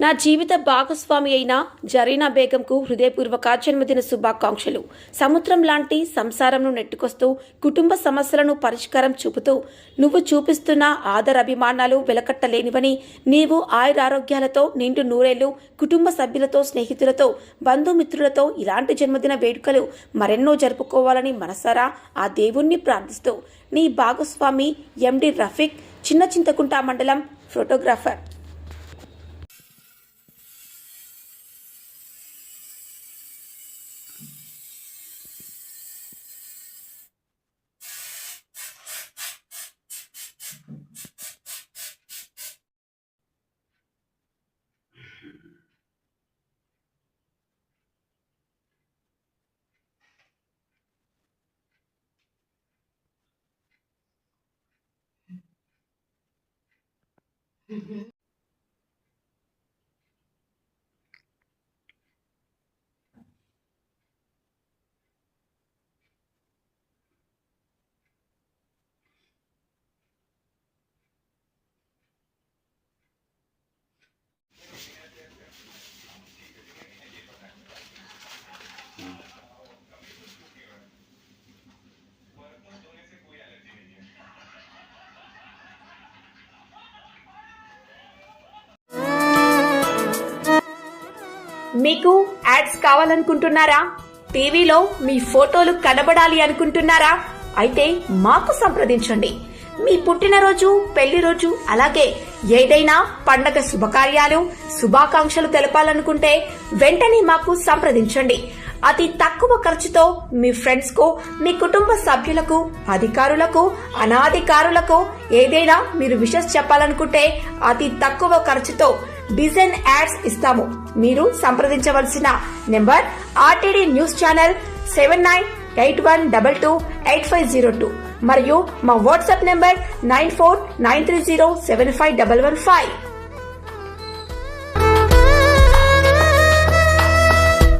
నా జీవిత భాగస్వామి అయిన జరీనా బేగంకు హృదయపూర్వక జన్మదిన శుభాకాంక్షలు. సముద్రం లాంటి సంసారంను నెట్టుకొస్తూ కుటుంబ సమస్యలను పరిష్కారం చూపుతూ నువ్వు చూపిస్తున్న ఆదరాభిమానాలు వెలకట్టలేనివని నీవు ఆయురారోగ్యాలతో నిండు నూరేళ్ళు కుటుంబ సభ్యులతో స్నేహితులతో బంధుమిత్రులతో ఇలాంటి జన్మదిన వేడుకలు మరెన్నో జరుపుకోవాలని మనసారా ఆ దేవుణ్ణి ప్రార్థిస్తూ నీ భాగస్వామి ఎండి రఫీక్ చిన్న చింతకుంట మండలం ఫోటోగ్రాఫర్. Mm-hmm. మీకు యాడ్స్ కావాలనుకుంటున్నారా? టీవీలో మీ ఫోటోలు కనబడాలి అనుకుంటున్నారా? అయితే మాకు సంప్రదించండి. మీ పుట్టినరోజు పెళ్ళి రోజు అలాగే ఏదైనా పండగ శుభకార్యాలు శుభాకాంక్షలు తెలపాలనుకుంటే వెంటనే మాకు సంప్రదించండి. అతి తక్కువ ఖర్చుతో మీ ఫ్రెండ్స్కు మీ కుటుంబ సభ్యులకు అధికారులకు అనాధికారులకు ఏదైనా మీరు విషస్ చెప్పాలనుకుంటే అతి తక్కువ ఖర్చుతో డిజైన్ యాడ్స్ ఇస్తాము. మీరు సంప్రదించవలసిన number RTD news channel seven nine eight one double two eight five zero two మరియు మా WhatsApp number nine four nine three zero seven five double one five.